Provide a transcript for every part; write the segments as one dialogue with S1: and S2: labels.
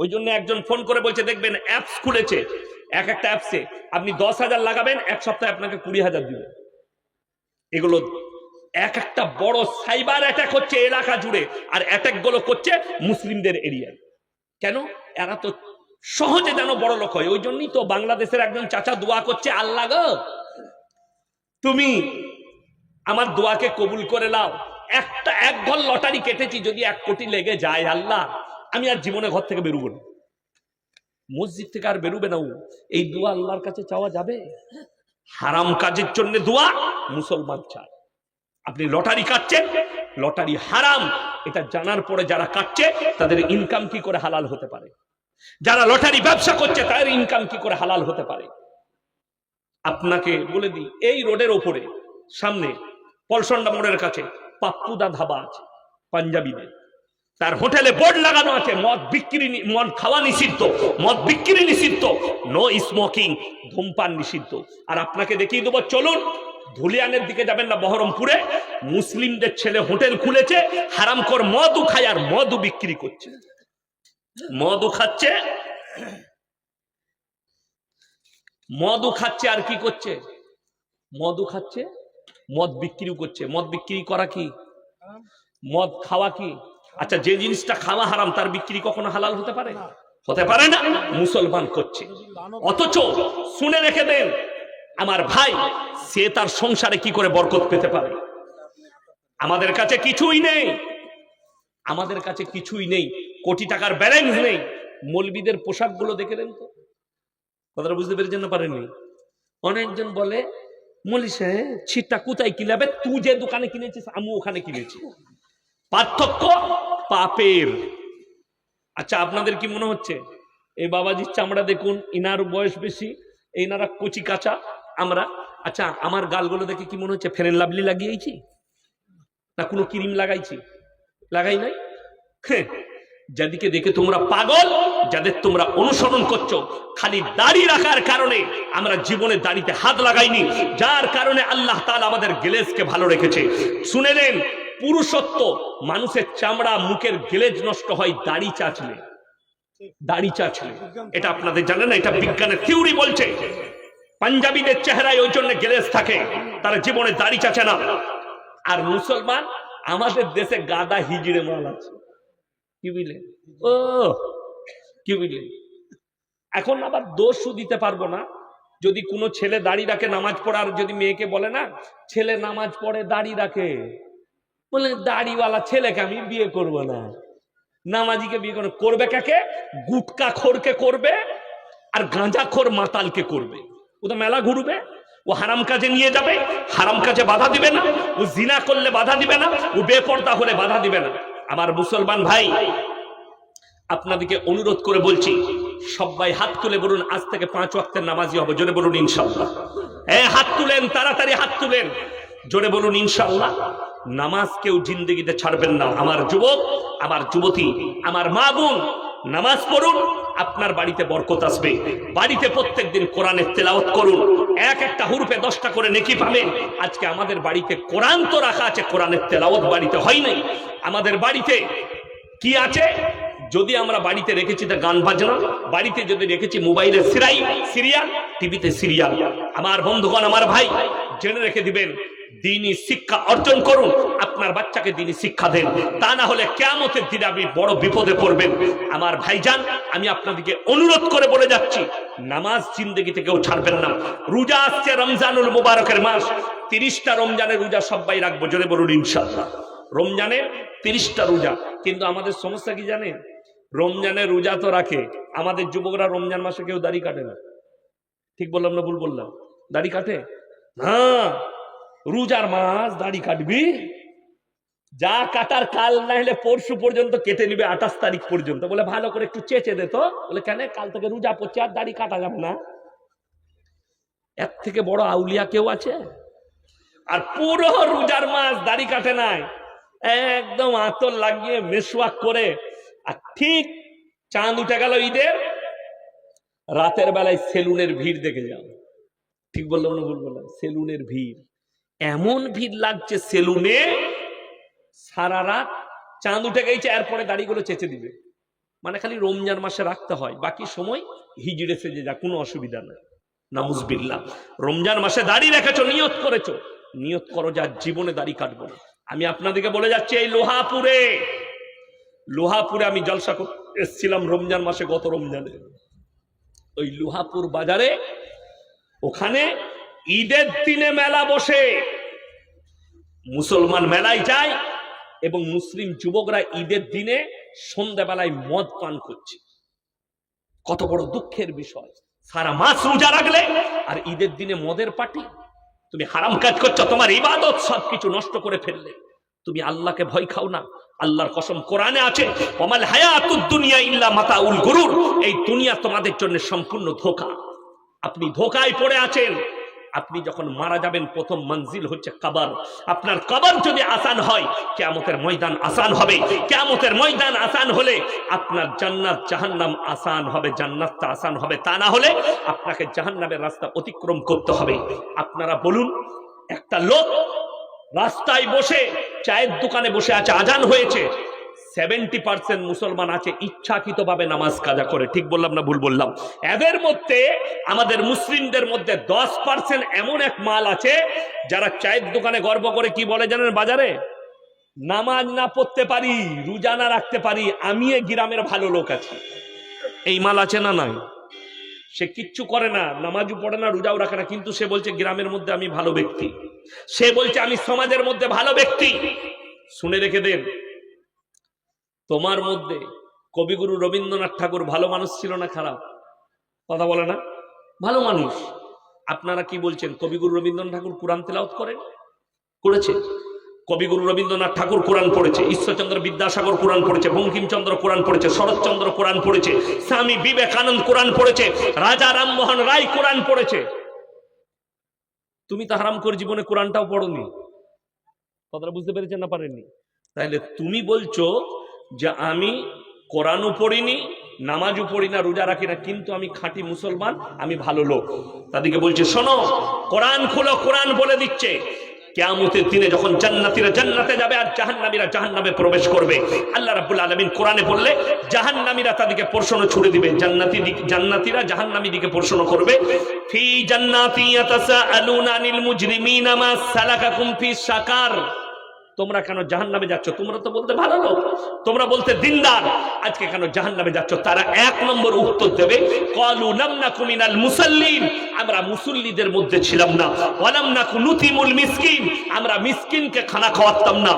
S1: ওই জন্য একজন ফোন করে বলছে, দেখবেন অ্যাপস খুলেছে। এক একটা অ্যাপসে আপনি দশ হাজার লাগাবেন, এক সপ্তাহে আপনাকে কুড়ি হাজার দিবে। এগুলো এক একটা বড় সাইবার অ্যাটাক হচ্ছে এলাকা জুড়ে, আর অ্যাটাকগুলো করছে মুসলিমদের এরিয়ায় কেন? এরা তো সহজে যেন বড় লোক হয়। ওই জন্যই তো বাংলাদেশের একজন চাচা দোয়া করছে, আল্লাহ গো, তুমি আমার দোয়াকে কবুল করে নাও। একটা, এক ঘর লটারি কেটেছি, যদি এক কোটি লেগে যায়, আল্লাহ। আমি আর জীবনে ঘর থেকে বেরোবো না। মসজিদ থেকে আর বেরোবে না এই দোয়া আল্লাহর কাছে চাওয়া যাবে? হারাম কাজের জন্য দোয়া মুসলমান চায়। আপনি লটারি কাটছেন, লটারি হারাম, এটা জানার পরে যারা কাটছে, তাদের ইনকাম কি করে হালাল হতে পারে? যারা লটারি ব্যবসা করছে, তাদের ইনকাম কি করে হালাল হতে পারে? আপনাকে বলে দিই, এই রোডের ওপরে, সামনে, পলসন্ডা মোড়ের কাছে পাপ্পুদা ধাবা আছে, পাঞ্জাবিদের। তার হোটেলে বোর্ড লাগানো আছে, মদ বিক্রি মদ খাওয়া নিষিদ্ধ, মদ বিক্রি নিষিদ্ধ নো স্মোকিং ধূমপান নিষিদ্ধ। আর আপনাকে দেখিয়ে দেবো, চলুন, ধুলিয়ানের দিকে যাবেন না বহরমপুরে, মুসলিমদের ছেলে হোটেল খুলেছে হারামকর মদও খায় আর মদও বিক্রি করছে। মদও খাচ্ছে মদও খাচ্ছে আর কি করছে? মদও খাচ্ছে, মদ বিক্রিও করছে। মদ বিক্রি করা কি? মদ খাওয়া কি? আচ্ছা যে জিনিসটা খাওয়া হারাম তার বিক্রি কখনো হালাল হতে পারে? হতে পারে না। মুসলমান করছে। অথচ শুনে রেখে দেন আমার ভাই সে তার সংসারে কি করে বরকত পেতে পারে? আমাদের কাছে কিছুই নেই। আমাদের কাছে কিছুই নেই। কোটি টাকার ব্যালেন্স নেই। মৌলবিদের পোশাকগুলো দেখে দেন তো। কথাটা বুঝতে পেরেছেন না পারেননি? অনেকজন বলে মলি সাহেব ছিটটা কোথায় কিনাবে তুই যে দোকানে কিনেছিস আমি ওখানে কিনেছি। পার্থক্য পাপের। আচ্ছা আপনাদের কি মনে হচ্ছে? এই বাবাজির চামড়া দেখুন, ইনার বয়স বেশি এনারা কচি কাঁচা, আমরা? আচ্ছা আমার গালগুলো দেখে কি মনে হচ্ছে, ফেরেন লাভলি লাগিয়েছি? না কোনো ক্রিম লাগাইছি? লাগাই নাই? হ্যাঁ যাদিকে দেখে তোমরা পাগল, যাদের তোমরা অনুসরণ করছ, খালি দাড়ি রাখার কারণে আমরা জীবনে দাড়িতে হাত লাগাইনি, যার কারণে আল্লাহ তাআলা আমাদের গেলেজকে ভালো রেখেছে। শুনে নেন পুরুষত্ব, মানুষের চামড়া, মুখের গেলেজ নষ্ট হয় দাড়ি চাচলে। দাড়ি চাচলে। এটা আপনাদের জানেন না, এটা বিজ্ঞানের থিওরি বলছে। পাঞ্জাবিদের চেহারায় ওই জন্য গেলেজ থাকে, তারা জীবনে দাড়ি চাচে না। আর মুসলমান, আমাদের দেশে গাদা হিজড়ে মাল আছে। কি বুঝলেন ও, কি বুঝলেন এখন আবার দোষও দিতে পারব না। যদি কোনো ছেলে দাড়ি রাখে, নামাজ পড়ার যদি মেয়েকে বলে না, ছেলে নামাজ পড়ে, দাড়ি রাখে। বলে দাড়িওয়ালা ছেলেকে আমি বিয়ে করব না। নামাজিকে বিয়ে করবে। করবে কাকে? গুটকা খোরকে করবে আর গাঁজা খোর মাতালকে করবে। ও তো মেলা ঘুরবে, ও হারাম কাজে নিয়ে যাবে, হারাম কাজে বাধা দিবে না, ও জিনা করলে বাধা দিবে না, ও বেপর্দা হলে বাধা দিবে না। আমার মুসলমান ভাই, আপনাদেরকে অনুরোধ করে বলছি, সবাই হাত তুলে বলুন, আজ থেকে পাঁচ ওয়াক্তের নামাজি হবে, জোরে বলুন ইনশাল্লাহ। হ্যাঁ হাত তুলেন, তাড়াতাড়ি হাত তুলেন, জোরে বলুন ইনশাল্লাহ। নামাজ কেউ জিন্দগিতে ছাড়বেন না। আমার যুবক, আমার যুবতী, আমার মা বোন, নামাজ পড়ুন, আপনার বাড়িতে বরকত আসবে। বাড়িতে প্রত্যেকদিন কোরআনের তেলাওত করুন। এক একটা হুরুপে দশটা করে নেকি পাবেন। আজকে আমাদের বাড়িতে কোরআন তো রাখা আছে, কোরআনের তেলাওয়াত বাড়িতে হয় নাই। আমাদের বাড়িতে কি আছে? যদি আমরা বাড়িতে রেখেছি তা গান বাজনা, বাড়িতে যদি রেখেছি মোবাইলে সিরাই, সিরিয়াল, টিভিতে সিরিয়াল। আমার বন্ধুগণ, আমার ভাই, জেনে রেখে দিবেন দিনই শিক্ষা অর্জন করুন। আপনার বাচ্চাকে দিনই শিক্ষা দেন। তা না হলে কেমতের দিনে আপনি বড় বিপদে পড়বেন। আমার ভাইজান, আমি আপনাদেরকে অনুরোধ করে বলে যাচ্ছি, নামাজ জিন্দগিতে কেউ ছাড়বেন না। রোজা আসছে রমজানুল মুবারকের মাস। তিরিশটা রমজানের রোজা সবাই রাখব, জোরে বলুন ইনশাল্লাহ রমজানের তিরিশটা রোজা। কিন্তু আমাদের সমস্যা কি জানেন? রমজানের রোজা তো রাখে। আমাদের যুবকরা রমজান মাসে কেউ দাড়ি কাটে না। ঠিক বললাম না ভুল বললাম? দাড়ি কাটে? হ্যাঁ। রোজার মাস, দাড়ি কাটবি। যা কাটার কাল না হলে পরশু পর্যন্ত কেটে নিবে, আঠাশ তারিখ পর্যন্ত। বলে, ভালো করে একটু চেঁচে দে তো। বলে, কেন? কাল থেকে রোজা পড়ছে, আর দাড়ি কাটা যাবে না। এর থেকে বড় আউলিয়া কেউ আছে? আর পুরো রোজার মাস দাড়ি কাটে নাই। একদম আতর লাগিয়ে মেসওয়াক করে, আর ঠিক চাঁদ উঠে গেল ঈদের। রাতের বেলায় সেলুনের ভিড় দেখে যাও। ঠিক বললাম না ভুল বললাম? সেলুনের ভিড়। এমন ভিড় লাগছে সেলুনে সারা রাত চাঁদ উঠে গেছে, এরপরে দাড়িগুলো চেঁচে দিবে। মানে খালি রমজান মাসে রাখতে হয়, বাকি সময় হিজড়ে সেজে যা কোনো অসুবিধা নেই। নামুজবিল্লা রমজান মাসে দাড়ি রেখেছো, নিয়ত করেছ। নিয়ত করো যার জীবনে দাড়ি কাটবো না। আমি আপনাদেরকে বলে যাচ্ছি, এই লোহাপুরে লোহাপুরে আমি জলসা এসছিলাম রমজান মাসে গত রমজানে। ওই লোহাপুর বাজারে, ওখানে ঈদের দিনে মেলা বসে। মুসলমান মেলায় যায় এবং মুসলিম যুবকরা ঈদের দিনে সন্ধ্যাবেলায় মদ পান করছে। কত বড় দুঃখের বিষয়। সারা মাস রোজা রাখলে আর ঈদের দিনে মদের পার্টি তুমি হারাম কাজ করছ, তোমার ইবাদত সবকিছু নষ্ট করে ফেললে। তুমি আল্লাহকে ভয় খাও না, আল্লাহর কসম কোরআনে আছে, ওমাল হায়াতুদ দুনিয়া ইল্লা মাতাউল গুরুর এই দুনিয়া তোমাদের জন্য সম্পূর্ণ ধোঁকা। আপনি ধোকায় পড়ে আছেন আপনি যখন মারা যাবেন, প্রথম মঞ্জিল হচ্ছে কাবার। আপনার কাবার যদি আসান হয়, কেয়ামতের ময়দান আসান হবে। কেয়ামতের ময়দান আসান হলে আপনার জান্নাত জাহান্নাম আসান হবে, জান্নাতটা আসান হবে। তা না হলে আপনাকে জাহান্নামের রাস্তা অতিক্রম করতে হবে। আপনারা বলুন, একটা লোক রাস্তায় বসে চায়ের দোকানে বসে আছে, আজান হয়েছে। সেভেন্টি পার্সেন্ট মুসলমান আছে, ইচ্ছাকৃতভাবে নামাজ কাজা করে। ঠিক বললাম না ভুল বললাম? এদের মধ্যে, আমাদের মুসলিমদের মধ্যে দশ পার্সেন্ট এমন এক মাল আছে, যারা চায়ের দোকানে গর্ব করে কি বলে জানেন বাজারে? নামাজ না পড়তে পারি, রোজা না রাখতে পারি, আমি এ গ্রামের ভালো লোক আছি। এই মাল আছে না নাই? সে কিচ্ছু করে না, নামাজও পড়ে না, রোজাও রাখে না, কিন্তু সে বলছে গ্রামের মধ্যে আমি ভালো ব্যক্তি। সে বলছে আমি সমাজের মধ্যে ভালো ব্যক্তি। শুনে রেখে দেন। তোমার মধ্যে কবিগুরু রবীন্দ্রনাথ ঠাকুর ভালো মানুষ ছিল না খারাপ? কথা বলে না? ভালো মানুষ। আপনারা কি বলছেন, কবিগুরু রবীন্দ্রনাথ ঠাকুর কোরআন তেলাওত করেন? করেছে। কবিগুরু রবীন্দ্রনাথ ঠাকুর কোরআন পড়েছে, ঈশ্বরচন্দ্র বিদ্যাসাগর কোরআন পড়েছে, বঙ্কিমচন্দ্র কোরআন পড়েছে, শরৎচন্দ্র কোরআন পড়েছে, স্বামী বিবেকানন্দ কোরআন পড়েছে, রাজা রামমোহন রায় কোরআন পড়েছে। তুমি তো হারাম করে জীবনে কোরআনটাও পড়নি। কথাটা বুঝতে পেরেছেন না পারেননি? তাহলে তুমি বলছো যে আমি কোরআনও পড়িনি, নামাজও পড়ি না রোজা রাখি না, কিন্তু আমি খাঁটি মুসলমান, আমি ভালো লোক। তাদেরকে বলছে, শোনো, কোরআন খুলো, কোরআন বলে দিচ্ছে। কেয়ামতের দিনে যখন জান্নাতীরা জান্নাতে যাবে আর জাহান্নামীরা জাহান্নামে প্রবেশ করবে, আল্লাহ রাব্বুল আলামিন কোরআনে বললে, জাহান্নামীরা তাদেরকে প্রশ্ন ছুড়ে দিবে, জান্নাতি জান্নাতীরা জাহান্নামী দিকে প্রশ্ন করবে। ফি জান্নাতি ইয়াতাসাআলুনা আনিল মুজরিমিনা মা সালাকাকুম ফি সাকার তোমরা কেন জাহান নামে যাচ্ছ? তোমরা তো বলতে ভালো লোক। তোমরা বলতে দিনদার। আজকে কেন জাহান নামে যাচ্ছ? তারা এক নম্বর উত্তর দেবে, কলু নামনা কুমিনাল মুসাল্লিন। আমরা মুসল্লিদের মধ্যে ছিলাম না। ওয়ালাম না কুনুতিমুল মিসকিন। আমরা মিসকিনকে খানা খাওয়াতাম না।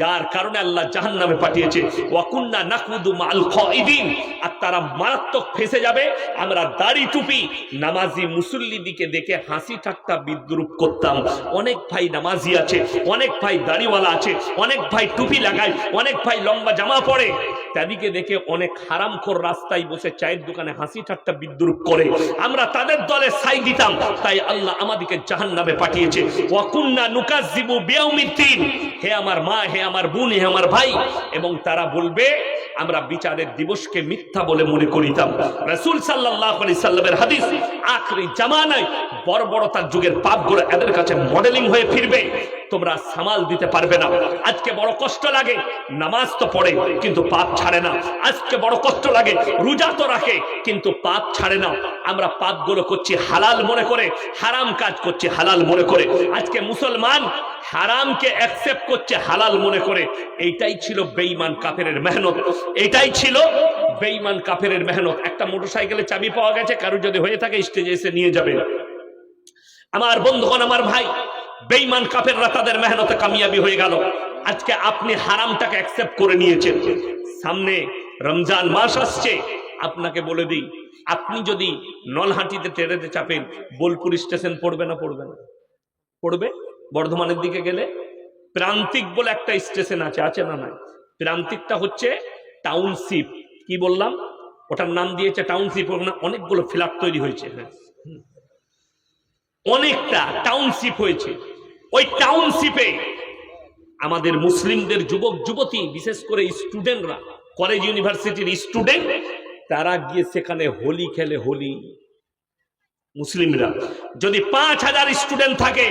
S1: যার কারণে আল্লাহ জাহান নামে পাঠিয়েছে, ওয়াকুন্না নাকুদু মাল খাইদিন আর তারা মারাত্মক ফেসে যাবে, আমরা দাড়ি টুপি, নামাজি মুসল্লি দিকে দেখে হাসি ঠাট্টা বিদ্রুপ করতাম। অনেক ভাই নামাজি আছে, অনেক ভাই দাড়িওয়ালা আছে, অনেক ভাই টুপি লাগায়, অনেক ভাই লম্বা জামা পরে। তাদেরকে দেখে অনেক হারামখোর রাস্তায় বসে চায়ের দোকানে হাসি ঠাট্টা বিদ্রুপ করে। আমরা তাদের দলে সাই দিতাম, তাই আল্লাহ আমাদেরকে জাহান নামে পাঠিয়েছে। ওয়াকুন্না নুকাজিবু বিয়াউমিদ্দিন। হে আমার মা, হে আমার বোন, হে আমার ভাই। এবং তারা বলবে, আমরা বিচারের দিবসকে মিথ্যা বলে মনে করিতাম। রাসূল সাল্লাল্লাহু আলাইহি সাল্লামের হাদিস, আখরি জামানায় বর্বরতার যুগের পাপগুলো এদের কাছে মডেলিং হয়ে ফিরবে। তোমরা সামাল দিতে পারবে না। আজকে বড় কষ্ট লাগে, নামাজ তো পড়ে, কিন্তু পাপ ছাড়ে না। আজকে বড় কষ্ট লাগে, রোজা তো রাখে, কিন্তু পাপ ছাড়ে না। আমরা পাপগুলো করছি হালাল মনে করে, হারাম কাজ করছি হালাল মনে করে। আজকে মুসলমান হারামকে অ্যাকসেপ্ট করছে হালাল মনে করে। এইটাই ছিল বেঈমান কাফেরের মেহনত। এটাই ছিল বেঈমান কাফেরের মেহনত। একটা মোটরসাইকেলে চাবি পাওয়া গেছে, কারও যদি হয়ে থাকে স্টেজে এসে নিয়ে যাবে। আমার বন্ধুগণ, আমার ভাই বেঈমান কাফেররা তাদের মেহনতে কামিয়াবি হয়ে গেল। আজকে আপনি হারামটাকে অ্যাকসেপ্ট করে নিয়েছেন। সামনে রমজান মাস আসছে। আপনাকে বলে দিই, আপনি যদি নলহাটিতে ট্রেনেতে চাপেন, বোলপুর স্টেশন পড়বে না পড়বে না। পড়বে? বর্ধমানের দিকে গেলে? প্রান্তিক বলে একটা স্টেশন আছে আছে না নাই? প্রান্তিকটা হচ্ছে টাউনশিপ। কি বললাম? ওটার নাম দিয়েছে টাউনশিপ। ওখানে অনেকগুলো ফ্ল্যাট তৈরি হয়েছে। হ্যাঁ। অনেকটা টাউনশিপ হয়েছে। ওই টাউনশিপে আমাদের মুসলিমদের যুবক, যুবতী, বিশেষ করে স্টুডেন্টরা কলেজ ইউনিভার্সিটির স্টুডেন্ট তারা গিয়ে সেখানে হোলি খেলে হোলি। মুসলিমরা, যদি পাঁচ হাজার স্টুডেন্ট থাকে,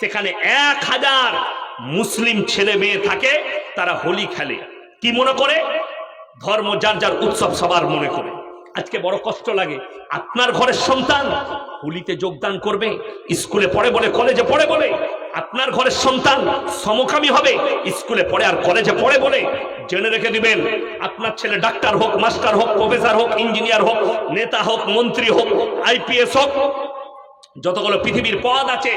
S1: সেখানে এক হাজার মুসলিম ছেলে মেয়ে থাকে, তারা হোলি খেলে। কি মনে করে? ধর্ম যার যার উৎসব সবার মনে করে। আজকে বড় কষ্ট লাগে। আপনার ঘরের সন্তান হোলিতে যোগদান করবে, স্কুলে পড়ে বলে কলেজে পড়ে বলে আপনার ঘরের সন্তান সমকামী হবে, স্কুলে পড়ে আর কলেজে পড়ে বলে জেনে রেখে দিবেন, আপনার ছেলে ডাক্তার হোক, মাস্টার হোক, প্রফেসর হোক, ইঞ্জিনিয়ার হোক, নেতা হোক, মন্ত্রী হোক, আইপিএস হোক, যতগুলো পৃথিবীর পদ আছে